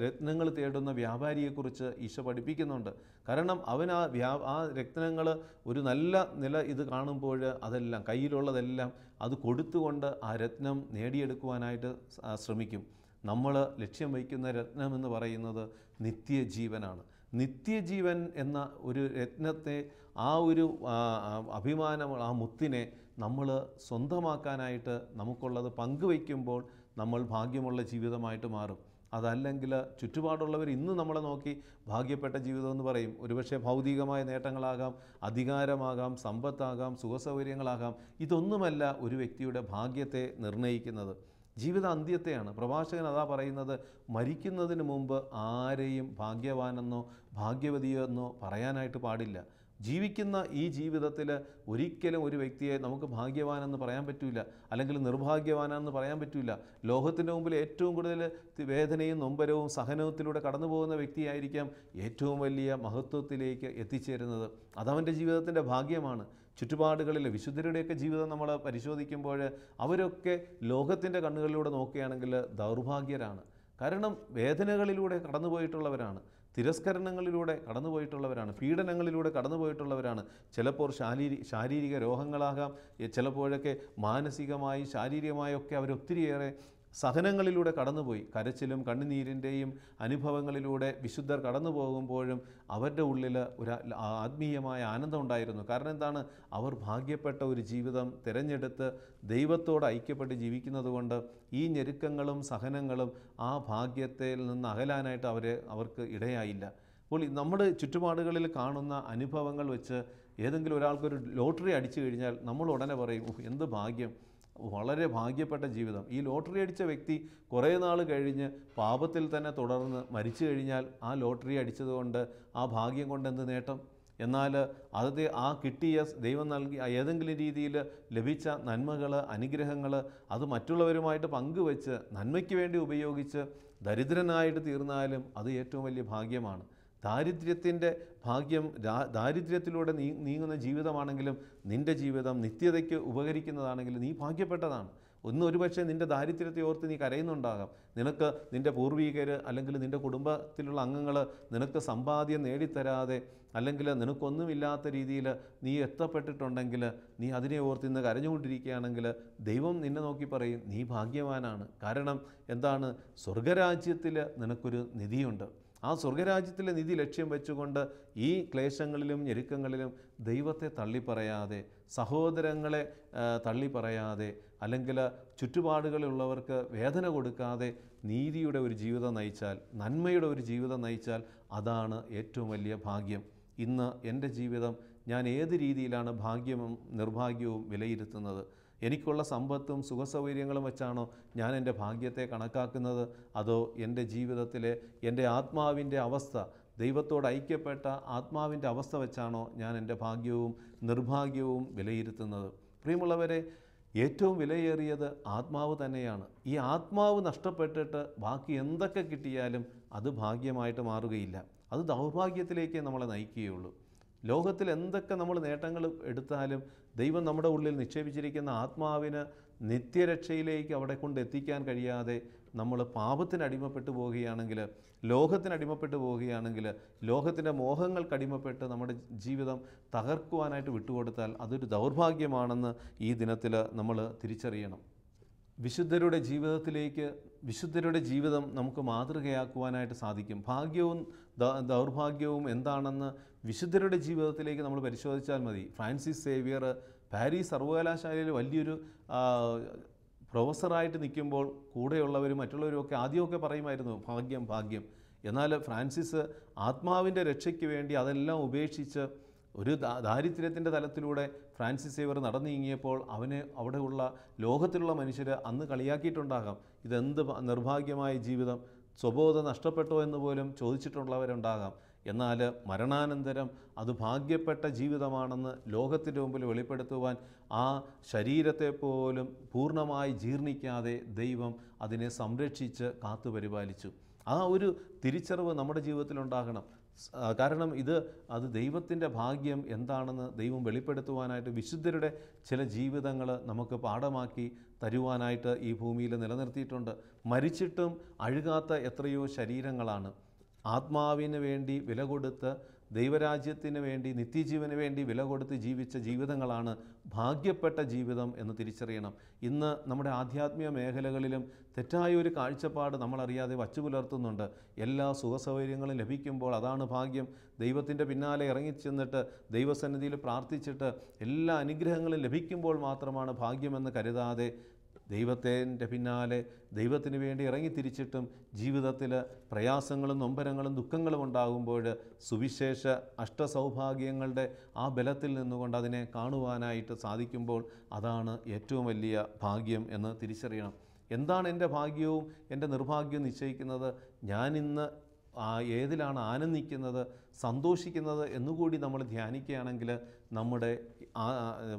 രത്നങ്ങൾ തേടുന്ന വ്യാപാരിയെക്കുറിച്ച് ഈശോ പഠിപ്പിക്കുന്നുണ്ട്. കാരണം അവൻ ആ വ്യാ ആ രത്നങ്ങൾ ഒരു നല്ല നില ഇത് കാണുമ്പോൾ അതെല്ലാം കയ്യിലുള്ളതെല്ലാം അത് കൊടുത്തുകൊണ്ട് ആ രത്നം നേടിയെടുക്കുവാനായിട്ട് ശ്രമിക്കും. നമ്മൾ ലക്ഷ്യം വയ്ക്കുന്ന രത്നം എന്ന് പറയുന്നത് നിത്യജീവനാണ്. നിത്യജീവൻ എന്ന ഒരു രത്നത്തെ ആ ഒരു അഭിമാനമുള്ള ആ, മുത്തിനെ നമ്മൾ സ്വന്തമാക്കാനായിട്ട് നമുക്കുള്ളത് പങ്കുവയ്ക്കുമ്പോൾ നമ്മൾ ഭാഗ്യമുള്ള ജീവിതമായിട്ട് മാറും. അതല്ലെങ്കിൽ ചുറ്റുപാടുള്ളവർ ഇന്ന് നമ്മളെ നോക്കി ഭാഗ്യപ്പെട്ട ജീവിതം എന്ന് പറയും. ഒരുപക്ഷെ ഭൗതികമായ നേട്ടങ്ങളാകാം അധികാരമാകാം സമ്പത്താകാം സുഖസൗകര്യങ്ങളാകാം. ഇതൊന്നുമല്ല ഒരു വ്യക്തിയുടെ ഭാഗ്യത്തെ നിർണയിക്കുന്നത് ജീവിത അന്ത്യത്തെയാണ്. പ്രഭാഷകൻ അതാ പറയുന്നത് മരിക്കുന്നതിന് മുമ്പ് ആരെയും ഭാഗ്യവാനെന്നോ ഭാഗ്യവതിയോ എന്നോ പറയാനായിട്ട് പാടില്ല. ജീവിക്കുന്ന ഈ ജീവിതത്തിൽ ഒരിക്കലും ഒരു വ്യക്തിയെ നമുക്ക് ഭാഗ്യവാനെന്ന് പറയാൻ പറ്റില്ല അല്ലെങ്കിൽ നിർഭാഗ്യവാനെന്ന് പറയാൻ പറ്റില്ല ലോകത്തിന്റെ മുമ്പിൽ ഏറ്റവും കൂടുതൽ വേദനയും നൊമ്പരവും സഹനത്തിലൂടെ കടന്നു പോകുന്ന വ്യക്തിയായിരിക്കാം ഏറ്റവും വലിയ മഹത്വത്തിലേക്ക് എത്തിച്ചേരുന്നത്. അതവന്റെ ജീവിതത്തിന്റെ ഭാഗ്യമാണ്. ചുറ്റുപാടുകളിൽ വിശുദ്ധരുടെയൊക്കെ ജീവിതം നമ്മൾ പരിശോധിക്കുമ്പോൾ അവരൊക്കെ ലോകത്തിന്റെ കണ്ണുകളിലൂടെ നോക്കുകയാണെങ്കിൽ ദൗർഭാഗ്യരാണ്. കാരണം വേദനകളിലൂടെ കടന്നുപോയിട്ടുള്ളവരാണ്. തിരസ്കരണങ്ങളിലൂടെ കടന്നുപോയിട്ടുള്ളവരാണ് പീഡനങ്ങളിലൂടെ കടന്നുപോയിട്ടുള്ളവരാണ്. ചിലപ്പോൾ ശാരീരി ശാരീരിക രോഗങ്ങളാകാം ചിലപ്പോഴൊക്കെ മാനസികമായി ശാരീരികമായൊക്കെ അവരൊത്തിരിയേറെ സഹനങ്ങളിലൂടെ കടന്നുപോയി. കരച്ചിലും കണ്ണുനീരിന്റെയും അനുഭവങ്ങളിലൂടെ വിശുദ്ധർ കടന്നു പോകുമ്പോഴും അവരുടെ ഉള്ളിൽ ഒരു ആത്മീയമായ ആനന്ദം ഉണ്ടായിരുന്നു കാരണം എന്താണ്? അവർ ഭാഗ്യപ്പെട്ട ഒരു ജീവിതം തിരഞ്ഞെടുത്ത് ദൈവത്തോട് ഐക്യപ്പെട്ട് ജീവിക്കുന്നതുകൊണ്ട് ഈ ഞെരുക്കങ്ങളും സഹനങ്ങളും ആ ഭാഗ്യത്തിൽ നിന്ന് അകലാനായിട്ട് അവർ അവർക്ക് ഇടയായില്ല. അപ്പോൾ നമ്മുടെ ചുറ്റുപാടുകളിൽ കാണുന്ന അനുഭവങ്ങൾ വെച്ച് ഏതെങ്കിലും ഒരാൾക്കൊരു ലോട്ടറി അടിച്ചു കഴിഞ്ഞാൽ നമ്മൾ ഉടനെ പറയും എന്ത് ഭാഗ്യം. വളരെ ഭാഗ്യപ്പെട്ട ജീവിതം. ഈ ലോട്ടറി അടിച്ച വ്യക്തി കുറേ നാൾ കഴിഞ്ഞ് പാപത്തിൽ തന്നെ തുടർന്ന് മരിച്ചു കഴിഞ്ഞാൽ ആ ലോട്ടറി അടിച്ചതുകൊണ്ട് ആ ഭാഗ്യം കൊണ്ട് എന്ത് നേട്ടം? എന്നാൽ അത് ആ കിട്ടിയ ദൈവം നൽകി ഏതെങ്കിലും രീതിയിൽ ലഭിച്ച നന്മകൾ അനുഗ്രഹങ്ങൾ അത് മറ്റുള്ളവരുമായിട്ട് പങ്കുവെച്ച് നന്മയ്ക്ക് വേണ്ടി ഉപയോഗിച്ച് ദരിദ്രനായിട്ട് തീർന്നാലും അത് ഏറ്റവും വലിയ ഭാഗ്യമാണ്. ദാരിദ്ര്യത്തിന്റെ ഭാഗ്യം ദാരിദ്ര്യത്തിലൂടെ നീ നീങ്ങുന്ന ജീവിതമാണെങ്കിലും നിന്റെ ജീവിതം നിത്യതയ്ക്ക് ഉപകരിക്കുന്നതാണെങ്കിലും നീ ഭാഗ്യപ്പെട്ടതാണ്. ഒന്ന് ഒരുപക്ഷെ നിന്റെ ദാരിദ്ര്യത്തെ ഓർത്ത് നീ കരയുന്നുണ്ടാകാം. നിനക്ക് നിന്റെ പൂർവീകർ അല്ലെങ്കിൽ നിന്റെ കുടുംബത്തിലുള്ള അംഗങ്ങൾ നിനക്ക് സമ്പാദ്യം നേടിത്തരാതെ അല്ലെങ്കിൽ നിനക്കൊന്നുമില്ലാത്ത രീതിയിൽ നീ എത്തപ്പെട്ടിട്ടുണ്ടെങ്കിൽ നീ അതിനെ ഓർത്ത് ഇന്ന് കരഞ്ഞുകൊണ്ടിരിക്കുകയാണെങ്കിൽ ദൈവം നിന്നെ നോക്കി പറയും നീ ഭാഗ്യവാനാണ്. കാരണം എന്താണ്? സ്വർഗരാജ്യത്തിൽ നിനക്കൊരു നിധിയുണ്ട്. ആ സ്വർഗരാജ്യത്തിലെ നിധി ലക്ഷ്യം വെച്ചുകൊണ്ട് ഈ ക്ലേശങ്ങളിലും ഞെരുക്കങ്ങളിലും ദൈവത്തെ തള്ളിപ്പറയാതെ സഹോദരങ്ങളെ തള്ളിപ്പറയാതെ അല്ലെങ്കിൽ ചുറ്റുപാടുകളിലുള്ളവർക്ക് വേദന കൊടുക്കാതെ നീതിയുടെ ഒരു ജീവിതം നയിച്ചാൽ നന്മയുടെ ഒരു ജീവിതം നയിച്ചാൽ അതാണ് ഏറ്റവും വലിയ ഭാഗ്യം. ഇന്ന് എന്റെ ജീവിതം ഞാൻ ഏത് രീതിയിലാണ് ഭാഗ്യവും നിർഭാഗ്യവും വിലയിരുത്തുന്നത്? എനിക്കുള്ള സമ്പത്തും സുഖസൗകര്യങ്ങളും വെച്ചാണോ ഞാൻ എന്റെ ഭാഗ്യത്തെ കണക്കാക്കുന്നത്? അതോ എന്റെ ജീവിതത്തിലെ എന്റെ ആത്മാവിന്റെ അവസ്ഥ ദൈവത്തോട് ഐക്യപ്പെട്ട ആത്മാവിന്റെ അവസ്ഥ വെച്ചാണോ ഞാൻ എന്റെ ഭാഗ്യവും നിർഭാഗ്യവും വിലയിരുത്തുന്നത്? പ്രിയമുള്ളവരെ ഏറ്റവും വിലയേറിയത് ആത്മാവ് തന്നെയാണ്. ഈ ആത്മാവ് നഷ്ടപ്പെട്ടിട്ട് ബാക്കി എന്തൊക്കെ കിട്ടിയാലും അത് ഭാഗ്യമായിട്ട് മാറുകയില്ല. അത് ദൗർഭാഗ്യത്തിലേക്കേ നമ്മളെ നയിക്കുകയുള്ളൂ. ലോകത്തിൽ എന്തൊക്കെ നമ്മൾ നേട്ടങ്ങൾ എടുത്താലും ദൈവം നമ്മുടെ ഉള്ളിൽ നിക്ഷേപിച്ചിരിക്കുന്ന ആത്മാവിന് നിത്യരക്ഷയിലേക്ക് അവിടെ കൊണ്ട് എത്തിക്കാൻ കഴിയാതെ നമ്മൾ പാപത്തിന് അടിമപ്പെട്ടു പോവുകയാണെങ്കിൽ ലോകത്തിന് അടിമപ്പെട്ടു പോവുകയാണെങ്കിൽ ലോകത്തിന്റെ മോഹങ്ങൾക്ക് അടിമപ്പെട്ട് നമ്മുടെ ജീവിതം തകർക്കുവാനായിട്ട് വിട്ടുകൊടുത്താൽ അതൊരു ദൗർഭാഗ്യമാണെന്ന് ഈ ദിനത്തിൽ നമ്മൾ തിരിച്ചറിയണം. വിശുദ്ധരുടെ ജീവിതത്തിലേക്ക് വിശുദ്ധരുടെ ജീവിതം നമുക്ക് മാതൃകയാക്കുവാനായിട്ട് സാധിക്കും. ഭാഗ്യവും ദൗർഭാഗ്യവും എന്താണെന്ന് വിശുദ്ധരുടെ ജീവിതത്തിലേക്ക് നമ്മൾ പരിശോധിച്ചാൽ മതി. ഫ്രാൻസിസ് സേവിയർ പാരീസ് സർവകലാശാലയിൽ വലിയൊരു പ്രൊഫസറായിട്ട് നിൽക്കുമ്പോൾ കൂടെയുള്ളവരും മറ്റുള്ളവരും ഒക്കെ ആദ്യമൊക്കെ പറയുമായിരുന്നു ഭാഗ്യം ഭാഗ്യം. എന്നാൽ ഫ്രാൻസിസ് ആത്മാവിന്റെ രക്ഷയ്ക്ക് വേണ്ടി അതെല്ലാം ഉപേക്ഷിച്ച് ഒരു ദാരിദ്ര്യത്തിന്റെ തലത്തിലൂടെ ഫ്രാൻസിസ് സേവർ നടന്നു നീങ്ങിയപ്പോൾ അവനെ അവിടെയുള്ള ലോകത്തിലുള്ള മനുഷ്യർ അന്ന് കളിയാക്കിയിട്ടുണ്ടാകാം. ഇതെന്ത് നിർഭാഗ്യമായ ജീവിതം. സ്വബോധം നഷ്ടപ്പെട്ടോ എന്ന് പോലും ചോദിച്ചിട്ടുള്ളവരുണ്ടാകാം. എന്നാൽ മരണാനന്തരം അത് ഭാഗ്യപ്പെട്ട ജീവിതമാണെന്ന് ലോകത്തിന്റെ മുമ്പിൽ വെളിപ്പെടുത്തുവാൻ ആ ശരീരത്തെ പോലും പൂർണമായി ജീർണിക്കാതെ ദൈവം അതിനെ സംരക്ഷിച്ച് കാത്തുപരിപാലിച്ചു ആ ഒരു തിരിച്ചറിവ് നമ്മുടെ ജീവിതത്തിൽ ഉണ്ടാകണം. കാരണം ഇത് അത് ദൈവത്തിന്റെ ഭാഗ്യം എന്താണെന്ന് ദൈവം വെളിപ്പെടുത്തുവാനായിട്ട് വിശുദ്ധരുടെ ചില ജീവിതങ്ങൾ നമുക്ക് പാഠമാക്കി തരുവാനായിട്ട് ഈ ഭൂമിയിൽ നിലനിർത്തിയിട്ടുണ്ട്. മരിച്ചിട്ടും അഴുകാത്ത എത്രയോ ശരീരങ്ങളാണ്. ആത്മാവിന് വേണ്ടി വില കൊടുത്ത് ദൈവരാജ്യത്തിന് വേണ്ടി നിത്യജീവന് വേണ്ടി വില കൊടുത്ത് ജീവിച്ച ജീവിതങ്ങളാണ് ഭാഗ്യപ്പെട്ട ജീവിതം എന്ന് തിരിച്ചറിയണം. ഇന്ന് നമ്മുടെ ആധ്യാത്മിക മേഖലകളിലും തെറ്റായ ഒരു കാഴ്ചപ്പാട് നമ്മളറിയാതെ വച്ചു പുലർത്തുന്നുണ്ട്. എല്ലാ സുഖസൗകര്യങ്ങളും ലഭിക്കുമ്പോൾ അതാണ് ഭാഗ്യം. ദൈവത്തിന്റെ പിന്നാലെ ഇറങ്ങിച്ചെന്നിട്ട് ദൈവസന്നിധിയിൽ പ്രാർത്ഥിച്ചിട്ട് എല്ലാ അനുഗ്രഹങ്ങളും ലഭിക്കുമ്പോൾ മാത്രമാണ് ഭാഗ്യമെന്ന് കരുതാതെ ദൈവത്തിന്റെ പിന്നാലെ ദൈവത്തിന് വേണ്ടി ഇറങ്ങിത്തിരിച്ചിട്ടും ജീവിതത്തിൽ പ്രയാസങ്ങളും നൊമ്പരങ്ങളും ദുഃഖങ്ങളും ഉണ്ടാകുമ്പോൾ സുവിശേഷ അഷ്ടസൗഭാഗ്യങ്ങളുടെ ആ ബലത്തിൽ നിന്നുകൊണ്ട് അതിനെ കാണുവാനായിട്ട് സാധിക്കുമ്പോൾ അതാണ് ഏറ്റവും വലിയ ഭാഗ്യം എന്ന് തിരിച്ചറിയണം. എന്താണ് എന്റെ ഭാഗ്യവും എന്റെ നിർഭാഗ്യവും നിശ്ചയിക്കുന്നത്? ഞാനിന്ന് ആ ഏതിലാണ് ആനന്ദിക്കുന്നത് സന്തോഷിക്കുന്നത് എന്നുകൂടി നമ്മൾ ധ്യാനിക്കുകയാണെങ്കിൽ നമ്മുടെ ആ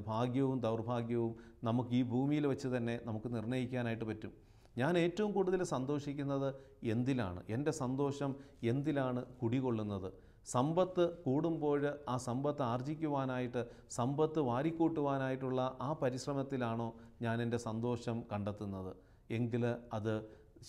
ഭാഗ്യവും ദൗർഭാഗ്യവും നമുക്ക് ഈ ഭൂമിയിൽ വെച്ച് തന്നെ നമുക്ക് നിർണയിക്കാനായിട്ട് പറ്റും. ഞാൻ ഏറ്റവും കൂടുതൽ സന്തോഷിക്കുന്നത് എന്തിലാണ്? എന്റെ സന്തോഷം എന്തിലാണ് കുടികൊള്ളുന്നത്? സമ്പത്ത് കൂടുമ്പോൾ ആ സമ്പത്ത് ആർജിക്കുവാനായിട്ട് സമ്പത്ത് വാരിക്കൂട്ടുവാനായിട്ടുള്ള ആ പരിശ്രമത്തിലാണോ ഞാൻ എന്റെ സന്തോഷം കണ്ടെത്തുന്നത്? എങ്കിൽ അത്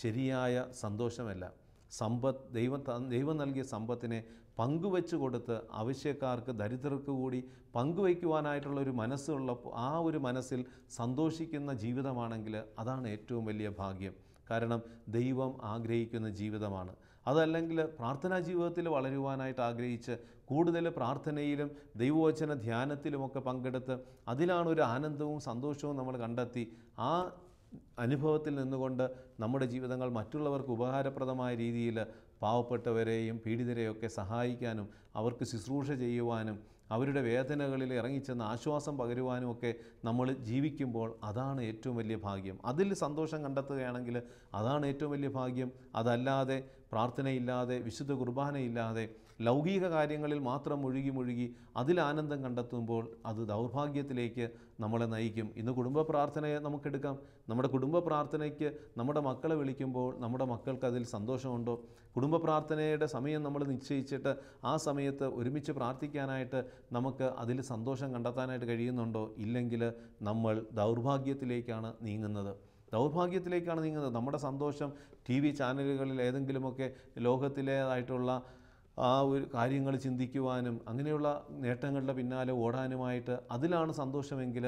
ശരിയായ സന്തോഷമല്ല. സമ്പത്ത് ദൈവം ദൈവം നൽകിയ സമ്പത്തിനെ പങ്കുവെച്ച് കൊടുത്ത് ആവശ്യക്കാർക്ക് ദരിദ്രർക്ക് കൂടി പങ്കുവയ്ക്കുവാനായിട്ടുള്ള ഒരു മനസ്സുള്ള ആ ഒരു മനസ്സിൽ സന്തോഷിക്കുന്ന ജീവിതമാണെങ്കിൽ അതാണ് ഏറ്റവും വലിയ ഭാഗ്യം. കാരണം ദൈവം ആഗ്രഹിക്കുന്ന ജീവിതമാണ്. അതല്ലെങ്കിൽ പ്രാർത്ഥനാ ജീവിതത്തിൽ വളരുവാനായിട്ട് ആഗ്രഹിച്ച് കൂടുതൽ പ്രാർത്ഥനയിലും ദൈവവചന ധ്യാനത്തിലുമൊക്കെ പങ്കെടുത്ത് അതിലാണ് ഒരു ആനന്ദവും സന്തോഷവും നമ്മൾ കണ്ടെത്തി ആ അനുഭവത്തിൽ നിന്നുകൊണ്ട് നമ്മുടെ ജീവിതങ്ങൾ മറ്റുള്ളവർക്ക് ഉപകാരപ്രദമായ രീതിയിൽ പാവപ്പെട്ടവരെയും പീഡിതരെയൊക്കെ സഹായിക്കാനും അവർക്ക് ശുശ്രൂഷ ചെയ്യുവാനും അവരുടെ വേദനകളിൽ ഇറങ്ങിച്ചെന്ന് ആശ്വാസം പകരുവാനും ഒക്കെ നമ്മൾ ജീവിക്കുമ്പോൾ അതാണ് ഏറ്റവും വലിയ ഭാഗ്യം. അതിൽ സന്തോഷം കണ്ടെത്തുകയാണെങ്കിൽ അതാണ് ഏറ്റവും വലിയ ഭാഗ്യം. അതല്ലാതെ പ്രാർത്ഥനയില്ലാതെ വിശുദ്ധ കുർബാനയില്ലാതെ ലൗകിക കാര്യങ്ങളിൽ മാത്രം മുഴുകി മുഴുകി അതിൽ ആനന്ദം കണ്ടെത്തുമ്പോൾ അത് ദൗർഭാഗ്യത്തിലേക്ക് നമ്മളെ നയിക്കും. ഇന്ന് കുടുംബ പ്രാർത്ഥനയെ നമുക്കെടുക്കാം. നമ്മുടെ കുടുംബ പ്രാർത്ഥനയ്ക്ക് നമ്മുടെ മക്കളെ വിളിക്കുമ്പോൾ നമ്മുടെ മക്കൾക്ക് അതിൽ സന്തോഷമുണ്ടോ? കുടുംബ പ്രാർത്ഥനയുടെ സമയം നമ്മൾ നിശ്ചയിച്ചിട്ട് ആ സമയത്ത് ഒരുമിച്ച് പ്രാർത്ഥിക്കാനായിട്ട് നമുക്ക് അതിൽ സന്തോഷം കണ്ടെത്താനായിട്ട് കഴിയുന്നുണ്ടോ? ഇല്ലെങ്കിൽ നമ്മൾ ദൗർഭാഗ്യത്തിലേക്കാണ് നീങ്ങുന്നത്. ദൗർഭാഗ്യത്തിലേക്കാണ് നീങ്ങുന്നത്. നമ്മുടെ സന്തോഷം ടി വി ചാനലുകളിൽ ഏതെങ്കിലുമൊക്കെ ലോകത്തിലേതായിട്ടുള്ള ആ ഒരു കാര്യങ്ങൾ ചിന്തിക്കുവാനും അങ്ങനെയുള്ള നേട്ടങ്ങളുടെ പിന്നാലെ ഓടാനുമായിട്ട് അതിലാണ് സന്തോഷമെങ്കിൽ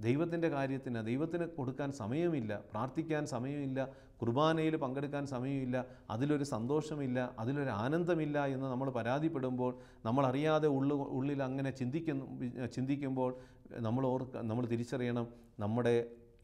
ദൈവത്തിന്റെ കാര്യത്തിന് ദൈവത്തിന് കൊടുക്കാൻ സമയമില്ല പ്രാർത്ഥിക്കാൻ സമയമില്ല കുർബാനയിൽ പങ്കെടുക്കാൻ സമയമില്ല അതിലൊരു സന്തോഷമില്ല അതിലൊരു ആനന്ദമില്ല എന്ന് നമ്മൾ പരാതിപ്പെടുമ്പോൾ നമ്മളറിയാതെ ഉള്ളു ഉള്ളിൽ അങ്ങനെ ചിന്തിക്കുന്നു ചിന്തിക്കുമ്പോൾ നമ്മൾ ഓർക്ക നമ്മൾ തിരിച്ചറിയണം നമ്മുടെ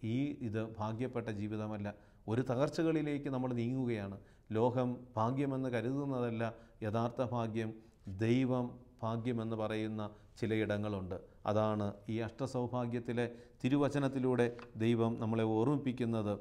ഈ ഇത് ഭാഗ്യപ്പെട്ട ജീവിതമല്ല. ഒരു തകർച്ചകളിലേക്ക് നമ്മൾ നീങ്ങുകയാണ്. ലോകം ഭാഗ്യമെന്ന് കരുതുന്നതല്ല യഥാർത്ഥ ഭാഗ്യം ദൈവം ഭാഗ്യമെന്ന് പറയുന്ന ചിലയിടങ്ങളുണ്ട്. അതാണ് ഈ അഷ്ടസൗഭാഗ്യത്തിലെ തിരുവചനത്തിലൂടെ ദൈവം നമ്മളെ ഓർമ്മിപ്പിക്കുന്നത്.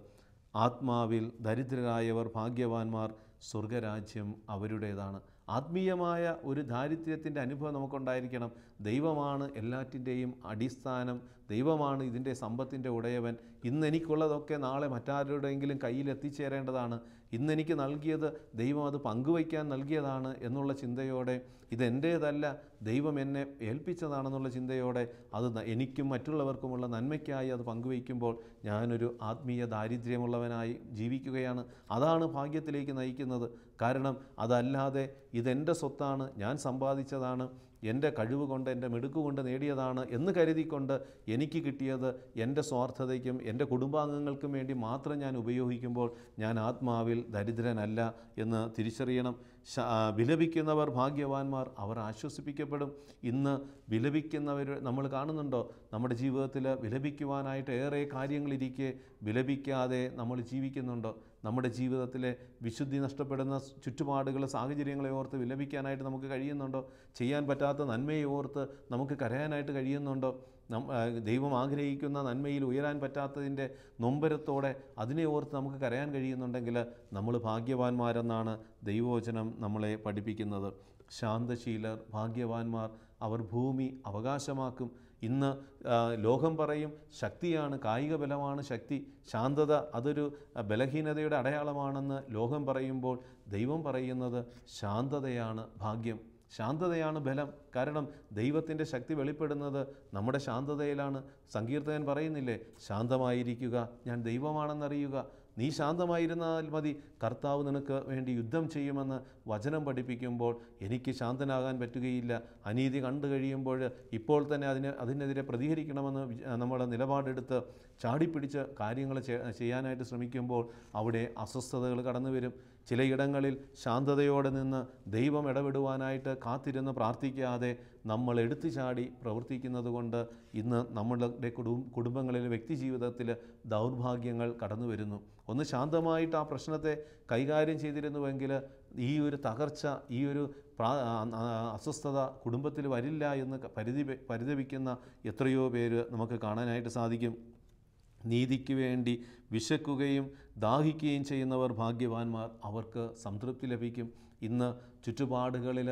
ആത്മാവിൽ ദരിദ്രരായവർ ഭാഗ്യവാന്മാർ സ്വർഗരാജ്യം അവരുടേതാണ്. ആത്മീയമായ ഒരു ദാരിദ്ര്യത്തിന്റെ അനുഭവം നമുക്കുണ്ടായിരിക്കണം. ദൈവമാണ് എല്ലാറ്റിന്റെയും അടിസ്ഥാനം. ദൈവമാണ് ഇതിന്റെ സമ്പത്തിന്റെ ഉടയവൻ. ഇന്ന് എനിക്കുള്ളതൊക്കെ നാളെ മറ്റാരുടെയെങ്കിലും കയ്യിൽ എത്തിച്ചേരേണ്ടതാണ് ഇന്ന് എനിക്ക് നൽകിയത് ദൈവം അത് പങ്കുവയ്ക്കാൻ നൽകിയതാണ് എന്നുള്ള ചിന്തയോടെ ഇതെന്റേതല്ല ദൈവം എന്നെ ഏൽപ്പിച്ചതാണെന്നുള്ള ചിന്തയോടെ അത് എനിക്കും മറ്റുള്ളവർക്കുമുള്ള നന്മയ്ക്കായി അത് പങ്കുവയ്ക്കുമ്പോൾ ഞാനൊരു ആത്മീയ ദാരിദ്ര്യമുള്ളവനായി ജീവിക്കുകയാണ്. അതാണ് ഭാഗ്യത്തിലേക്ക് നയിക്കുന്നത്. കാരണം അതല്ലാതെ ഇതെന്റെ സ്വത്താണ് ഞാൻ സമ്പാദിച്ചതാണ്. എന്റെ കഴിവ് കൊണ്ട് എന്റെ മിടുക്ക് കൊണ്ട് നേടിയതാണ് എന്ന് കരുതിക്കൊണ്ട് എനിക്ക് കിട്ടിയത് എന്റെ സ്വാർത്ഥതയ്ക്കും എന്റെ കുടുംബാംഗങ്ങൾക്കും വേണ്ടി മാത്രം ഞാൻ ഉപയോഗിക്കുമ്പോൾ ഞാൻ ആത്മാവിൽ ദരിദ്രനല്ല എന്ന് തിരിച്ചറിയണം. വിലപിക്കുന്നവർ ഭാഗ്യവാന്മാർ അവർ ആശ്വസിപ്പിക്കപ്പെടും. ഇന്ന് വിലപിക്കുന്നവർ നമ്മൾ കാണുന്നുണ്ടോ? നമ്മുടെ ജീവിതത്തിൽ വിലപിക്കുവാനായിട്ട് ഏറെ കാര്യങ്ങളിരിക്കെ വിലപിക്കാതെ നമ്മൾ ജീവിക്കുന്നുണ്ടോ? നമ്മുടെ ജീവിതത്തിലെ വിശുദ്ധി നഷ്ടപ്പെടുന്ന ചുറ്റുപാടുകൾ സാഹചര്യങ്ങളെ ഓർത്ത് വിലപിക്കാനായിട്ട് നമുക്ക് കഴിയുന്നുണ്ടോ? ചെയ്യാൻ പറ്റാത്ത നന്മയെ ഓർത്ത് നമുക്ക് കരയാനായിട്ട് കഴിയുന്നുണ്ടോ? ദൈവം ആഗ്രഹിക്കുന്ന നന്മയിൽ ഉയരാൻ പറ്റാത്തതിന്റെ നൊമ്പരത്തോടെ അതിനെ ഓർത്ത് നമുക്ക് കരയാൻ കഴിയുന്നുണ്ടെങ്കിൽ നമ്മൾ ഭാഗ്യവാന്മാരെന്നാണ് ദൈവവചനം നമ്മളെ പഠിപ്പിക്കുന്നത്. ശാന്തശീലർ ഭാഗ്യവാന്മാർ അവർ ഭൂമി അവകാശമാക്കും. ഇന്ന് ലോകം പറയും ശക്തിയാണ് കായിക ബലമാണ് ശക്തി. ശാന്തത അതൊരു ബലഹീനതയുടെ അടയാളമാണെന്ന് ലോകം പറയുമ്പോൾ ദൈവം പറയുന്നത് ശാന്തതയാണ് ഭാഗ്യം. ശാന്തതയാണ് ബലം. കാരണം ദൈവത്തിന്റെ ശക്തി വെളിപ്പെടുന്നത് നമ്മുടെ ശാന്തതയിലാണ്. സങ്കീർത്തകൻ പറയുന്നില്ലേ ശാന്തമായിരിക്കുക ഞാൻ ദൈവമാണെന്നറിയുക. നീ ശാന്തമായിരുന്നാൽ മതി. കർത്താവ് നിനക്ക് വേണ്ടി യുദ്ധം ചെയ്യുമെന്ന് വചനം പഠിപ്പിക്കുമ്പോൾ എനിക്ക് ശാന്തനാകാൻ പറ്റുകയില്ല. അനീതി കണ്ടു കഴിയുമ്പോൾ ഇപ്പോൾ തന്നെ അതിന് അതിനെതിരെ പ്രതികരിക്കണമെന്ന് നമ്മൾ നിലപാടെടുത്ത് ചാടിപ്പിടിച്ച് കാര്യങ്ങൾ ചെയ്യാനായിട്ട് ശ്രമിക്കുമ്പോൾ അവിടെ അസ്വസ്ഥതകൾ കടന്നു വരും ചിലയിടങ്ങളിൽ ശാന്തതയോടെ നിന്ന് ദൈവം ഇടപെടുവാനായിട്ട് കാത്തിരുന്ന് പ്രാർത്ഥിക്കാതെ നമ്മൾ എടുത്തു ചാടി പ്രവർത്തിക്കുന്നത് കൊണ്ട് ഇന്ന് നമ്മളുടെ കുടുംബങ്ങളിൽ വ്യക്തിജീവിതത്തിൽ വ്യക്തി ജീവിതത്തിൽ ദൗർഭാഗ്യങ്ങൾ കടന്നു വരുന്നു. ഒന്ന് ശാന്തമായിട്ട് ആ പ്രശ്നത്തെ കൈകാര്യം ചെയ്തിരുന്നുവെങ്കിൽ ഈ ഒരു തകർച്ച ഈ ഒരു അസ്വസ്ഥത കുടുംബത്തിൽ വരില്ല എന്ന് പരിധി പരിതപിക്കുന്ന എത്രയോ പേര് നമുക്ക് കാണാനായിട്ട് സാധിക്കും. നീതിക്ക് വേണ്ടി വിശക്കുകയും ദാഹിക്കുകയും ചെയ്യുന്നവർ ഭാഗ്യവാന്മാർ. അവർക്ക് സംതൃപ്തി ലഭിക്കും. ഇന്ന് ചുറ്റുപാടുകളിൽ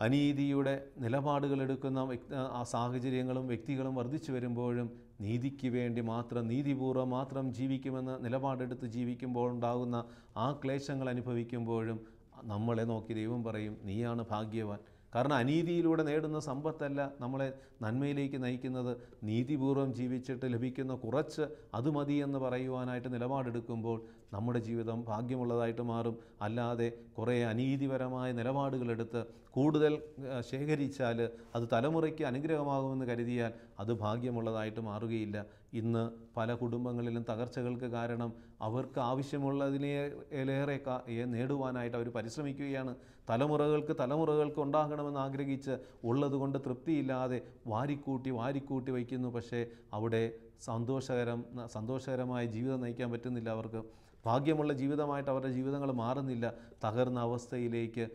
അനീതിയുടെ നിലപാടുകൾ എടുക്കുന്ന ആ സാഹചര്യങ്ങളും വ്യക്തികളും വർദ്ധിച്ചു വരുമ്പോഴും നീതിക്ക് വേണ്ടി മാത്രം നീതിപൂർവം മാത്രം ജീവിക്കുമെന്ന് നിലപാടെടുത്ത് ജീവിക്കുമ്പോൾ ഉണ്ടാകുന്ന ആ ക്ലേശങ്ങൾ അനുഭവിക്കുമ്പോഴും നമ്മളെ നോക്കി ദൈവം പറയും നീയാണ് ഭാഗ്യവാൻ. കാരണം അനീതിയിലൂടെ നേടുന്ന സമ്പത്തല്ല നമ്മളെ നന്മയിലേക്ക് നയിക്കുന്നത്. നീതിപൂർവം ജീവിച്ചിട്ട് ലഭിക്കുന്ന കുറച്ച് അത് മതി എന്ന് പറയുവാനായിട്ട് നിലപാടെടുക്കുമ്പോൾ നമ്മുടെ ജീവിതം ഭാഗ്യമുള്ളതായിട്ട് മാറും. അല്ലാതെ കുറേ അനീതിപരമായ നിലപാടുകളെടുത്ത് കൂടുതൽ ശേഖരിച്ചാൽ അത് തലമുറയ്ക്ക് അനുഗ്രഹമാകുമെന്ന് കരുതിയാൽ അത് ഭാഗ്യമുള്ളതായിട്ട് മാറുകയില്ല. ഇന്ന് പല കുടുംബങ്ങളിലും തകർച്ചകൾക്ക് കാരണം അവർക്ക് ആവശ്യമുള്ളതിനേറെ കാ- നേടുവാനായിട്ട് അവർ പരിശ്രമിക്കുകയാണ്. തലമുറകൾക്ക് തലമുറകൾക്ക് ഉണ്ടാകണമെന്ന് ആഗ്രഹിച്ച് ഉള്ളതുകൊണ്ട് തൃപ്തിയില്ലാതെ വാരിക്കൂട്ടി വാരിക്കൂട്ടി വയ്ക്കുന്നു. പക്ഷേ അവിടെ സന്തോഷകരം സന്തോഷകരമായ ജീവിതം നയിക്കാൻ പറ്റുന്നില്ല അവർക്ക്. ഭാഗ്യമുള്ള ജീവിതമായിട്ട് അവരുടെ ജീവിതങ്ങൾ മാറുന്നില്ല. തകർന്ന അവസ്ഥയിലേക്ക്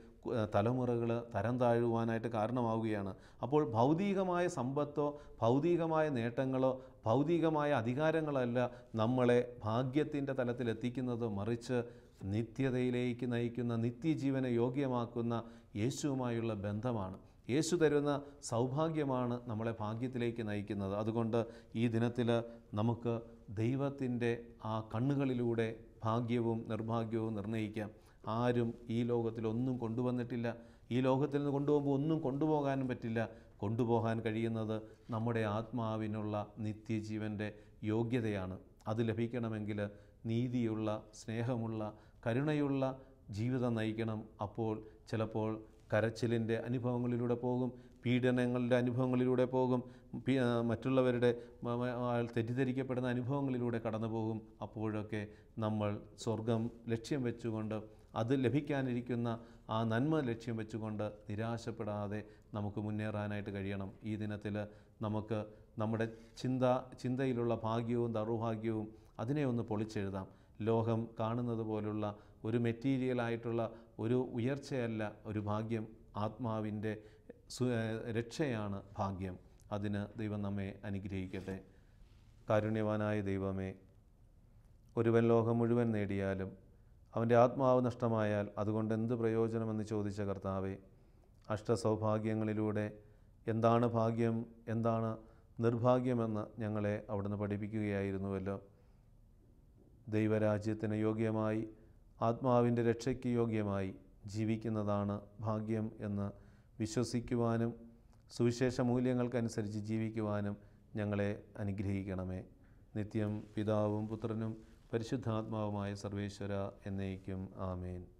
തലമുറകൾ തരം താഴുവാനായിട്ട് കാരണമാവുകയാണ്. അപ്പോൾ ഭൗതികമായ സമ്പത്തോ ഭൗതികമായ നേട്ടങ്ങളോ ഭൗതികമായ അധികാരങ്ങളല്ല നമ്മളെ ഭാഗ്യത്തിന്റെ തലത്തിലെത്തിക്കുന്നത്. മറിച്ച് നിത്യതയിലേക്ക് നയിക്കുന്ന നിത്യജീവനെ യോഗ്യമാക്കുന്ന യേശുവുമായുള്ള ബന്ധമാണ്. യേശു തരുന്ന സൗഭാഗ്യമാണ് നമ്മളെ ഭാഗ്യത്തിലേക്ക് നയിക്കുന്നത്. അതുകൊണ്ട് ഈ ദിനത്തിൽ നമുക്ക് ദൈവത്തിന്റെ ആ കണ്ണുകളിലൂടെ ഭാഗ്യവും നിർഭാഗ്യവും നിർണയിക്കാം ആരും ഈ ലോകത്തിലൊന്നും കൊണ്ടുവന്നിട്ടില്ല. ഈ ലോകത്തിൽ നിന്ന് കൊണ്ടുപോകുമ്പോൾ ഒന്നും കൊണ്ടുപോകാനും പറ്റില്ല. കൊണ്ടുപോകാൻ കഴിയുന്നത് നമ്മുടെ ആത്മാവിനുള്ള നിത്യജീവന്റെ യോഗ്യതയാണ്. അത് ലഭിക്കണമെങ്കിൽ നീതിയുള്ള സ്നേഹമുള്ള കരുണയുള്ള ജീവിതം നയിക്കണം. അപ്പോൾ ചിലപ്പോൾ കരച്ചിലിന്റെ അനുഭവങ്ങളിലൂടെ പോകും പീഡനങ്ങളുടെ അനുഭവങ്ങളിലൂടെ പോകും മറ്റുള്ളവരുടെ തെറ്റിദ്ധരിക്കപ്പെടുന്ന അനുഭവങ്ങളിലൂടെ കടന്നു പോകും അപ്പോഴൊക്കെ നമ്മൾ സ്വർഗം ലക്ഷ്യം വെച്ചുകൊണ്ട് അത് ലഭിക്കാനിരിക്കുന്ന ആ നന്മ ലക്ഷ്യം വെച്ചുകൊണ്ട് നിരാശപ്പെടാതെ നമുക്ക് മുന്നേറാനായിട്ട് കഴിയണം. ഈ ദിനത്തിൽ നമുക്ക് നമ്മുടെ ചിന്ത ചിന്തയിലുള്ള ഭാഗ്യവും ദൗർഭാഗ്യവും അതിനെ ഒന്ന് പൊളിച്ചെഴുതാം. ലോകം കാണുന്നത് പോലുള്ള ഒരു മെറ്റീരിയലായിട്ടുള്ള ഒരു ഉയർച്ചയല്ല ഒരു ഭാഗ്യം. ആത്മാവിന്റെ രക്ഷയാണ് ഭാഗ്യം. അതിന് ദൈവം നമ്മെ അനുഗ്രഹിക്കട്ടെ. കാരുണ്യവാനായ ദൈവമേ ഒരുവൻ ലോകം മുഴുവൻ നേടിയാലും അവന്റെ ആത്മാവ് നഷ്ടമായാൽ അതുകൊണ്ട് എന്ത് പ്രയോജനമെന്ന് ചോദിച്ച കർത്താവെ അഷ്ടസൗഭാഗ്യങ്ങളിലൂടെ എന്താണ് ഭാഗ്യം എന്താണ് നിർഭാഗ്യമെന്ന് ഞങ്ങളെ അവിടുന്ന് പഠിപ്പിക്കുകയായിരുന്നുവല്ലോ. ദൈവരാജ്യത്തിന് യോഗ്യമായി ആത്മാവിന്റെ രക്ഷയ്ക്ക് യോഗ്യമായി ജീവിക്കുന്നതാണ് ഭാഗ്യം എന്ന് വിശ്വസിക്കുവാനും സുവിശേഷ മൂല്യങ്ങൾക്കനുസരിച്ച് ജീവിക്കുവാനും ഞങ്ങളെ അനുഗ്രഹിക്കണമേ. നിത്യം പിതാവും പുത്രനും പരിശുദ്ധാത്മാവുമായ സർവേശ്വര എന്നേക്കും ആമേൻ.